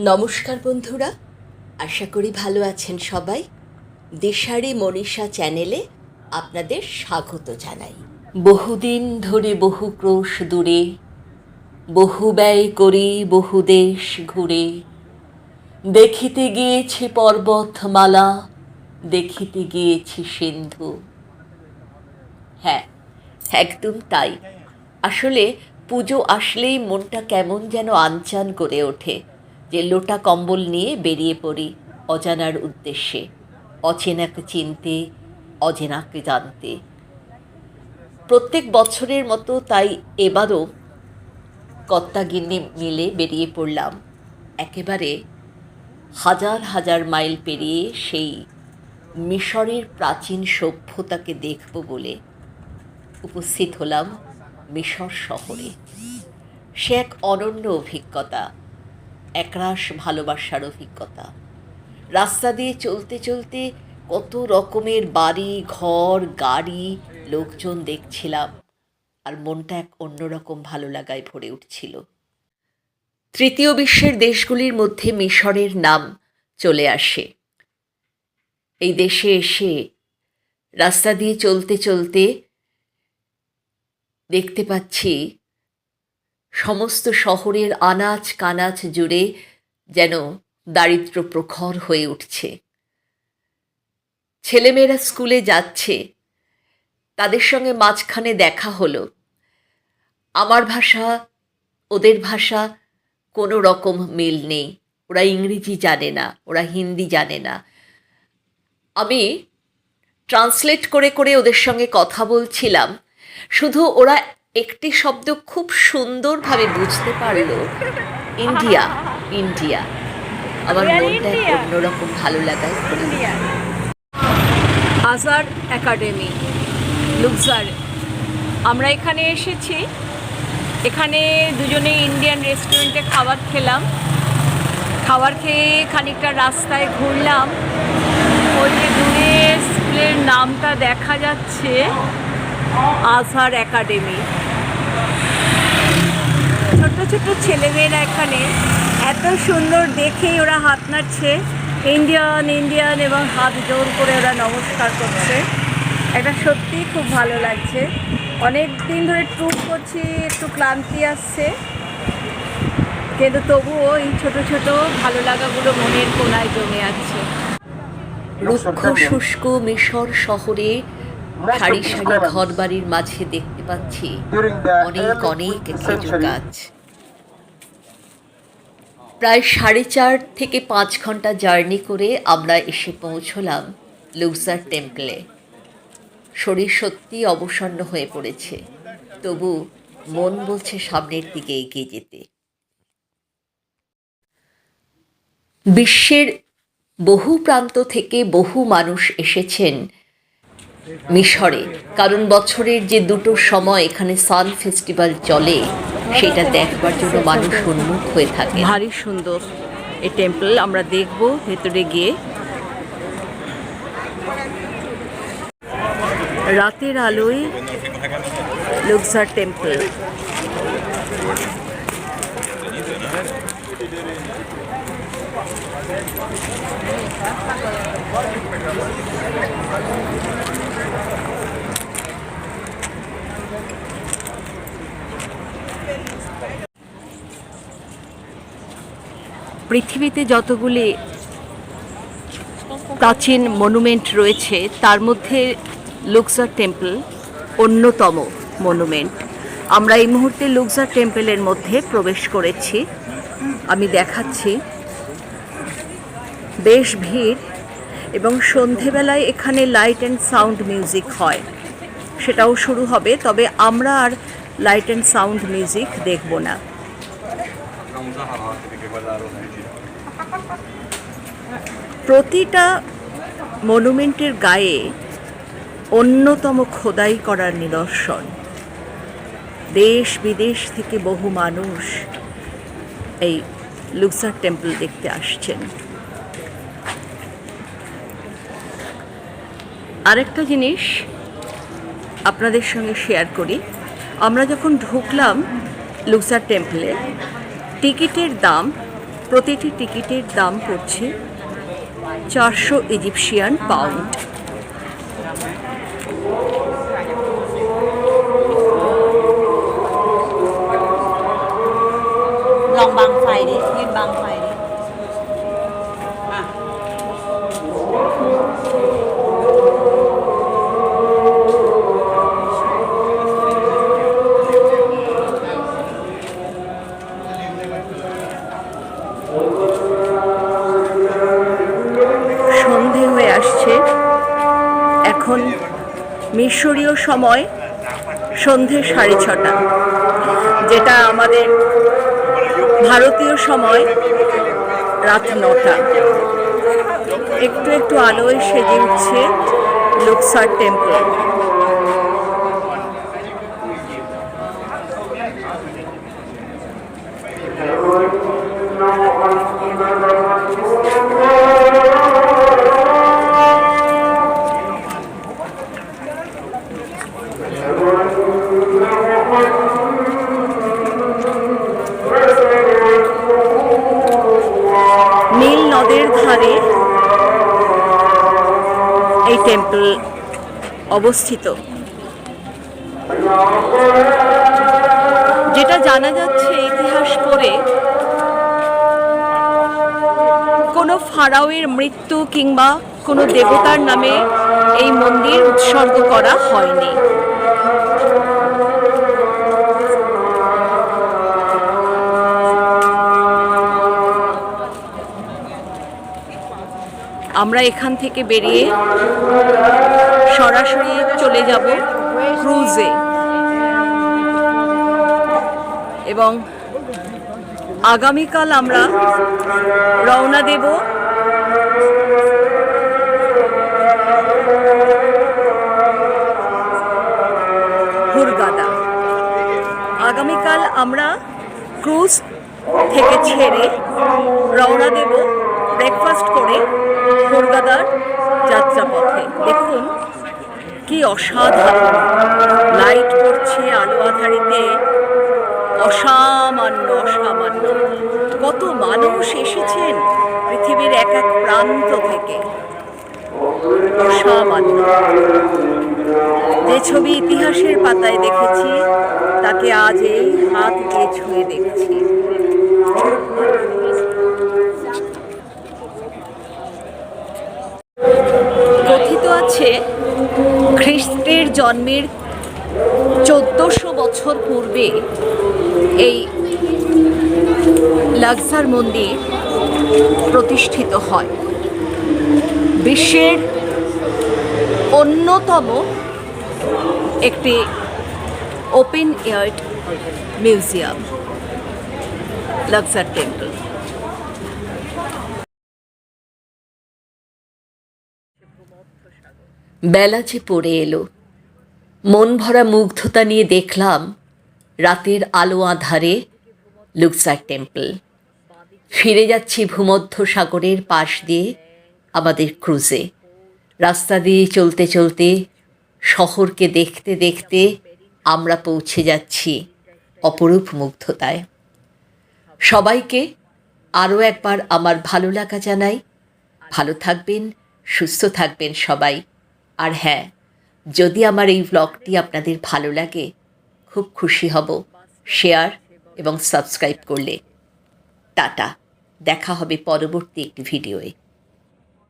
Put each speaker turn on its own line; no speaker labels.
নমস্কার বন্ধুরা, আশা করি ভালো আছেন সবাই। দেশারি মনীষা চ্যানেলে আপনাদের স্বাগত জানাই। বহুদিন ধরে বহু ক্রোশ দূরে, বহু ব্যয় করি বহু দেশ ঘুরে। দেখিতে গিয়েছি পর্বতমালা, দেখিতে গিয়েছি সিন্ধু। হ্যাঁ একদম তাই। আসলে পুজো আসলেই মনটা কেমন যেন আনচান করে ওঠে। যে লোটা কম্বল নিয়ে বেরিয়ে পড়ি অজানার উদ্দেশ্যে, অচেনাকে চিনতে, অজেনাকে জানতে। প্রত্যেক বছরের মতো তাই এবারও কর্তাগিন্নি মিলে বেরিয়ে পড়লাম। একেবারে হাজার হাজার মাইল পেরিয়ে সেই মিশরের প্রাচীন সভ্যতাকে দেখব বলে উপস্থিত হলাম মিশর শহরে। সে এক অনন্য অভিজ্ঞতা। একরাশ ভালোবাসার অভিজ্ঞতা। রাস্তা দিয়ে চলতে চলতে কত রকমের বাড়ি, ঘর, গাড়ি লোকজন দেখছিলাম আর মনটা এক অন্যরকম ভালো লাগায় ভরে উঠছিল। তৃতীয় বিশ্বের দেশগুলির মধ্যে মিশরের নাম চলে আসে। এই দেশে এসে রাস্তা দিয়ে চলতে চলতে দেখতে পাচ্ছি সমস্ত শহরের আনাচ কানাচ জুড়ে যেন দারিদ্র প্রখর হয়ে উঠছে। ছেলেমেয়েরা স্কুলে যাচ্ছে। তাদের সঙ্গে মাঝখানে দেখা হলো। আমার ভাষা, ওদের ভাষা কোনো রকম মিল নেই। ওরা ইংরেজি জানে না, ওরা হিন্দি জানে না। আমি ট্রান্সলেট করে করে ওদের সঙ্গে কথা বলছিলাম। শুধু ওরা একটি শব্দ খুব সুন্দরভাবে বুঝতে পারল ইন্ডিয়া ইন্ডিয়া। আমার মনটা অন্যরকম ভালো লাগায়।
আজার একাডেমি লুকজার আমরা এখানে এসেছি। এখানে দুজনে ইন্ডিয়ান রেস্টুরেন্টে খাবার খেলাম। খাবার খেয়ে খানিকটা রাস্তায় ঘুরলাম। ওই যে দূরে স্কুলের নামটা দেখা যাচ্ছে। আজহার একাডেমি। ছোট্ট ছোট্ট ছেলেমেয়েরা এখানে এত সুন্দর দেখেই ওরা হাত নাড়ছে। ইন্ডিয়ান ইন্ডিয়ান এবং হাত জোর করে ওরা নমস্কার করছে। এটা সত্যিই খুব ভালো লাগছে। অনেক দিন ধরে ট্যুর করছি, একটু ক্লান্তি আসছে। কিন্তু তবুও এই ছোট ছোট ভালো লাগাগুলো মনের কোনায় জমে আছে।
রুক্ষ, শুষ্ক মিশর শহরে সারি সারি ঘর বাড়ির মাঝে দেখতে পাচ্ছি। অনেক অনেক খেজুর গাছ। প্রায় সাড়ে চার থেকে পাঁচ ঘণ্টা জার্নি করে আমরা এসে পৌঁছলাম লুকজার টেম্পলে। শরীর সত্যি অবসন্ন হয়ে পড়েছে। তবু মন বলছে সামনের দিকে এগিয়ে যেতে। বিশ্বের বহু প্রান্ত থেকে বহু মানুষ এসেছেন মিশরে, কারণ বছরের যে দুটো সময় এখানে সান ফেস্টিভ্যাল চলে, সেটা দেখবার জন্য মানুষ উন্মুখ হয়ে থাকে।
ভারী সুন্দর এই টেম্পল আমরা দেখব ভেতরে গিয়ে। রাতের আলোয় লুকসার টেম্পল। পৃথিবীতে যতগুলি প্রাচীন মনুমেন্ট রয়েছে, তার মধ্যে লুকসার টেম্পল অন্যতম মনুমেন্ট। আমরা এই মুহূর্তে লুকসার টেম্পলের মধ্যে প্রবেশ করেছি। আমি দেখাচ্ছি। বেশ ভিড় এবং সন্ধেবেলায় এখানে লাইট অ্যান্ড সাউন্ড মিউজিক হয়। সেটাও শুরু হবে, তবে আমরা আর লাইট অ্যান্ড সাউন্ড মিউজিক দেখব না। প্রতিটা মনুমেন্টের গায়ে অন্যতম খোদাই করার নিদর্শন। দেশ বিদেশ থেকে বহু মানুষ এই লুকসার টেম্পল দেখতে আসছেন। আরেকটা জিনিস আপনাদের সঙ্গে শেয়ার করি। আমরা যখন ঢুকলাম লুকসার টেম্পলে টিকিটের দাম প্রতিটি টিকিটের দাম পড়ছে চারশো ইজিপশিয়ান পাউন্ড। মিশরীয় সময় সন্ধে সাড়ে ছটা, যেটা আমাদের ভারতীয় সময় রাত নটা। একটু একটু আলোয় সেজে উঠছে লোকসার টেম্পল টেম্পল অবস্থিত। যেটা জানা যাচ্ছে ইতিহাস পড়ে, কোনো ফারাওয়ের মৃত্যু কিংবা কোনো দেবতার নামে এই মন্দির উৎসর্গ করা হয়নি। আমরা এখান থেকে বেরিয়ে সরাসরি চলে যাব ক্রুজে। এবং আগামীকাল আমরা রওনা দেব হুরগাদা। আগামীকাল আমরা ক্রুজ থেকে ছেড়ে রওনা দেব ব্রেকফাস্ট করে। কলকাতার যাত্রাপথে দেখুন, কি অসাধারণ। লাইট পড়ছে আলো আধারিতে। অসামান্য অসামান্য। কত মানুষ এসেছেন পৃথিবীর এক এক প্রান্ত থেকে। অসামান্য। যে ছবি ইতিহাসের পাতায় দেখেছি, তাকে আজ এই হাত দিয়ে ছুঁয়ে দেখছি। আছে খ্রিস্টের জন্মের চোদ্দশো বছর পূর্বে এই লাক্সার মন্দির প্রতিষ্ঠিত হয়। বিশ্বের অন্যতম একটি open air museum, Luxor temple.
বেলা যে পড়ে এলো। মন ভরা মুগ্ধতা নিয়ে দেখলাম রাতের আলো আধারে লুকসার টেম্পল। ফিরে যাচ্ছি ভূমধ্য সাগরের পাশ দিয়ে আমাদের ক্রুজে। রাস্তা দিয়ে চলতে চলতে, শহরকে দেখতে দেখতে আমরা পৌঁছে যাচ্ছি অপরূপ মুগ্ধতায়। সবাইকে আরও একবার আমার ভালো লাগা জানাই। ভালো থাকবেন, সুস্থ থাকবেন সবাই। আর হ্যাঁ যদি আমার এই ব্লগটি আপনাদের ভালো লাগে, খুব খুশি হব। শেয়ার এবং সাবস্ক্রাইব করলে। টাটা, দেখা হবে পরবর্তী একটি ভিডিওয়ে